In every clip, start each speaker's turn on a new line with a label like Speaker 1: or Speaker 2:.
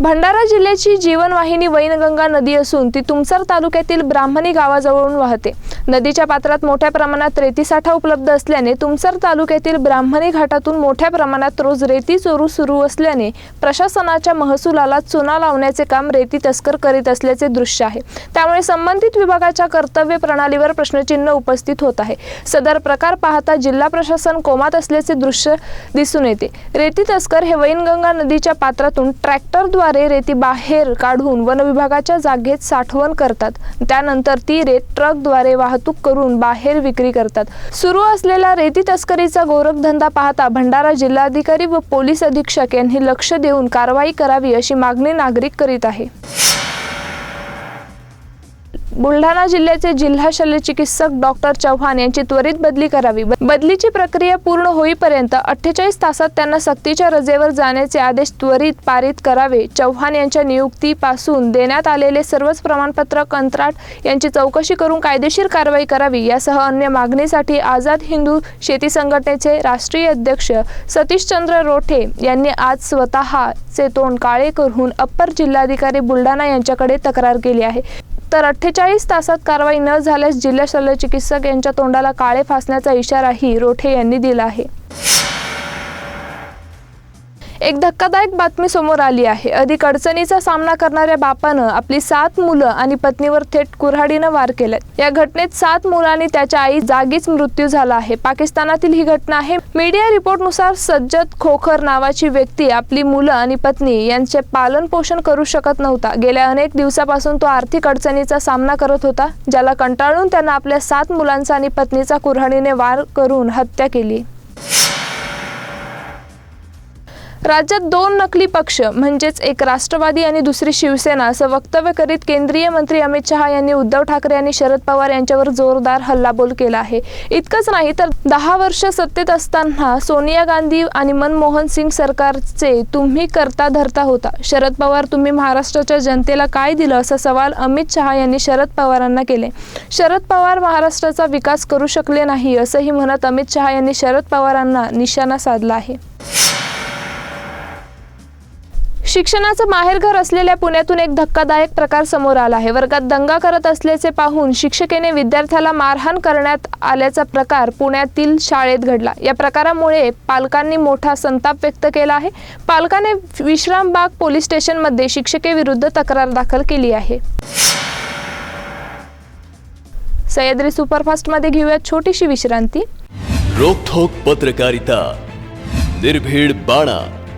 Speaker 1: भंडारा जिल्ह्याची जीवनवाहिनी वैनगंगा नदी असून ती तुमसर तालुक्यातील ब्राह्मणी गावाजवळून वाहते. नदीच्या पात्रात मोठ्या प्रमाणात रेतीसाठा उपलब्ध असल्याने तुमसर तालुक्यातील ब्राह्मणी घाटातून मोठ्या प्रमाणात रोज रेती चोरू सुरू असल्याने प्रशासनाच्या महसुलाला चुना लावण्याचे काम रेती तस्कर करीत असल्याचे दृश्य आहे. त्यामुळे संबंधित विभागाच्या कर्तव्य प्रणालीवर प्रश्नचिन्ह उपस्थित होत आहे. सदर प्रकार पाहता जिल्हा प्रशासन कोमात असल्याचे दृश्य दिसून येते. रेती तस्कर हे वैनगंगा नदीच्या पात्रातून ट्रॅक्टरद्वारे रेती बाहेर काढून वन विभागाच्या जागेत साठवण करतात. त्यानंतर ती रेत ट्रकद्वारे वाहतूक वाहतूक करून बाहेर विक्री करतात. सुरू असलेला रेती तस्करीचा गोरखधंदा पाहता भंडारा जिल्हाधिकारी व पोलीस अधीक्षक यांनी लक्ष देऊन कारवाई करावी अशी मागणी नागरिक करीत आहे. बुलढाणा जिल्ह्याचे जिल्हा शल्यचिकित्सक डॉक्टर चव्हाण यांची त्वरित बदली करावी. बदलीची प्रक्रिया पूर्ण होईपर्यंत अठ्ठेचाळीस तासात त्यांना सक्तीच्या रजेवर जाण्याचे आदेश त्वरित पारित करावे. चव्हाण यांच्या नियुक्तीपासून देण्यात आलेले सर्वच प्रमाणपत्र कंत्राट यांची चौकशी करून कायदेशीर कारवाई करावी. यासह अन्य मागणीसाठी आझाद हिंदू शेती संघटनेचे राष्ट्रीय अध्यक्ष सतीशचंद्र रोठे यांनी आज स्वतःचे तोंड काळे करून अप्पर जिल्हाधिकारी बुलढाणा यांच्याकडे तक्रार केली आहे. तर अठ्ठेचाळीस तासात कारवाई न झाल्यास जिल्हा शल्यचिकित्सक यांच्या तोंडाला काळे फासण्याचा इशाराही रोठे यांनी दिला आहे. एक धक्कादायक बातमी समोर आली आहे. अधिक अडचणीचा सामना करणाऱ्या बापानं आपली सात मुलं आणि पत्नीवर थेट कुऱ्हाडीनं वार केल्यात या घटनेत सात मुलं आणि त्याच्या आई जागीच मृत्यू झाला आहे. पाकिस्तानातील ही घटना आहे. मीडिया रिपोर्टनुसार सज्जद खोखर नावाची व्यक्ती आपली मुलं आणि पत्नी यांचे पालन पोषण करू शकत नव्हता. गेल्या अनेक दिवसापासून तो आर्थिक अडचणीचा सामना करत होता ज्याला कंटाळून त्यानं आपल्या सात मुलांचा आणि पत्नीचा कुऱ्हाडीने वार करून हत्या केली. राज्यात दोन नकली पक्ष म्हणजेच एक राष्ट्रवादी आणि दुसरी शिवसेना असं वक्तव्य करीत केंद्रीय मंत्री अमित शहा यांनी उद्धव ठाकरे आणि शरद पवार यांच्यावर जोरदार हल्लाबोल केला आहे. इतकंच नाही तर दहा वर्ष सत्तेत असताना सोनिया गांधी आणि मनमोहन सिंग सरकारचे तुम्ही करता धरता होता. शरद पवार तुम्ही महाराष्ट्राच्या जनतेला काय दिलं असा सवाल अमित शहा यांनी शरद पवारांना केले. शरद पवार महाराष्ट्राचा विकास करू शकले नाही असंही म्हणत अमित शहा यांनी शरद पवारांना निशाणा साधला आहे. शिक्षणाचं माहेरघर असलेल्या पुण्यातून एक धक्कादायक प्रकार समोर आला आहे. वर्गात दंगा करत असल्याचे पाहून शिक्षकेने विद्यार्थ्याला मारहाण करण्यात आल्याचा प्रकार पुण्यातील शाळेत घडला. या प्रकारामुळे पालकांनी मोठा संताप व्यक्त केला आहे. पालकाने विश्रामबाग पोलीस स्टेशनमध्ये शिक्षकेविरुद्ध तक्रार दाखल केली आहे. सह्याद्री सुपरफास्टमध्ये घेऊयात छोटीशी विश्रांती.
Speaker 2: रोखोक पत्रकारिता. निर्भीड बाणा.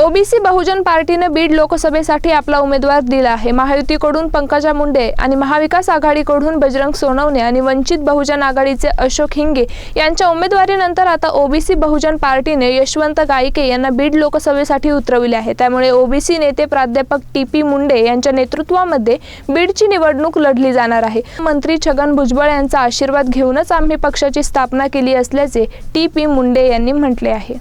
Speaker 1: ओबीसी बहुजन पार्टीनं बीड लोकसभेसाठी आपला उमेदवार दिला आहे. महायुतीकडून पंकजा मुंडे आणि महाविकास आघाडीकडून बजरंग सोनवणे आणि वंचित बहुजन आघाडीचे अशोक हिंगे यांच्या उमेदवारीनंतर आता ओबीसी बहुजन पार्टीने यशवंत गायके यांना बीड लोकसभेसाठी उतरविले आहे. त्यामुळे ओबीसी नेते प्राध्यापक टी पी मुंडे यांच्या नेतृत्वामध्ये बीडची निवडणूक लढली जाणार आहे. मंत्री छगन भुजबळ यांचा आशीर्वाद घेऊनच आम्ही पक्षाची स्थापना केली असल्याचे टी पी मुंडे यांनी म्हटले आहे.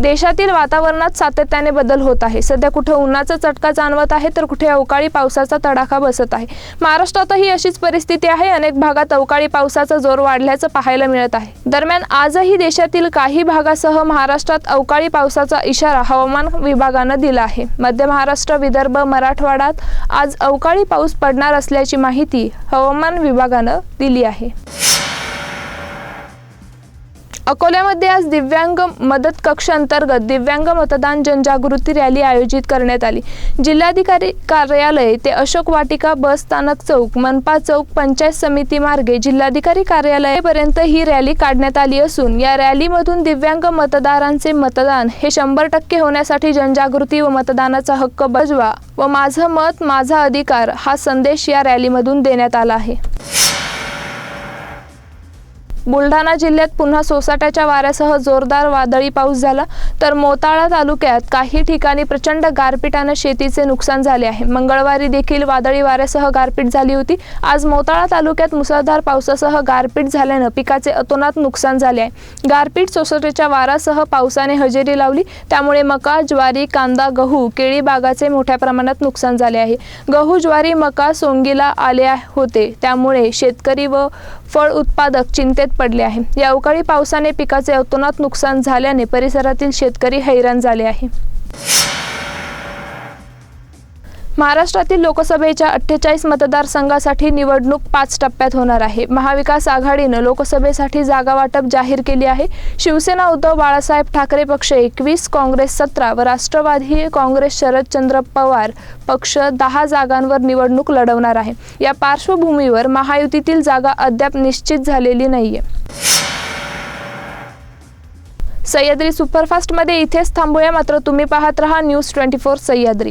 Speaker 1: देशातील वातावरणात सातत्याने बदल होत आहे. सध्या कुठे उन्हाचा चटका जाणवत आहे तर कुठे अवकाळी पावसाचा तडाखा बसत आहे. महाराष्ट्रातही अशीच परिस्थिती आहे. अनेक भागात अवकाळी पावसाचा जोर वाढल्याचं पाहायला मिळत आहे. दरम्यान आजही देशातील काही भागासह महाराष्ट्रात अवकाळी पावसाचा इशारा हवामान विभागानं दिला आहे. मध्य महाराष्ट्र विदर्भ मराठवाड्यात आज अवकाळी पाऊस पडणार असल्याची माहिती हवामान विभागानं दिली आहे. अकोल्यामध्ये आज दिव्यांग मदत कक्ष अंतर्गत दिव्यांग मतदान जनजागृती रॅली आयोजित करण्यात आली. जिल्हाधिकारी कार्यालय ते अशोक वाटिका बस स्थानक चौक मनपा चौक पंचायत समिती मार्गे जिल्हाधिकारी कार्यालयापर्यंत ही रॅली काढण्यात आली असून या रॅलीमधून दिव्यांग मतदारांचे मतदान हे शंभर टक्के होण्यासाठी जनजागृती व मतदानाचा हक्क बजवा व माझं मत माझा अधिकार हा संदेश या रॅलीमधून देण्यात आला आहे. बुलढाणा जिल्ह्यात पुन्हा सोसाट्याच्या वाऱ्यासह जोरदार वादळी पाऊस झाला. तर मोताळा तालुक्यात काही ठिकाणी प्रचंड गारपिटानं शेतीचे नुकसान झाले आहे. मंगळवारी देखील वादळी वाऱ्यासह गारपीट झाली होती. आज मोताळा तालुक्यात मुसळधार पावसासह गारपीट झाल्यानं पिकाचे अतोनात नुकसान झाले आहे. गारपीट सोसाट्याच्या वारासह पावसाने हजेरी लावली. त्यामुळे मका ज्वारी कांदा गहू केळी बागाचे मोठ्या प्रमाणात नुकसान झाले आहे. गहू ज्वारी मका सोंगीला आले होते. त्यामुळे शेतकरी व फळ उत्पादक चिंतेत पडले आहे. या अवकाळी पावसाने पिकाचे अतोनात नुकसान झाल्याने परिसरातील शेतकरी हैराण झाले आहे. महाराष्ट्रातील लोकसभेच्या अठ्ठेचाळीस मतदारसंघासाठी निवडणूक पाच टप्प्यात होणार आहे. महाविकास आघाडीनं लोकसभेसाठी जागा वाटप जाहीर केली आहे. शिवसेना उद्धव बाळासाहेब ठाकरे पक्ष एकवीस काँग्रेस सतरा व राष्ट्रवादी काँग्रेस शरदचंद्र पवार पक्ष दहा जागांवर निवडणूक लढवणार आहे. या पार्श्वभूमीवर महायुतीतील जागा अद्याप निश्चित झालेली नाहीये. सह्याद्री सुपरफास्टमध्ये इथेच थांबूया. मात्र तुम्ही पाहत रहा न्यूज ट्वेंटी फोर सह्याद्री.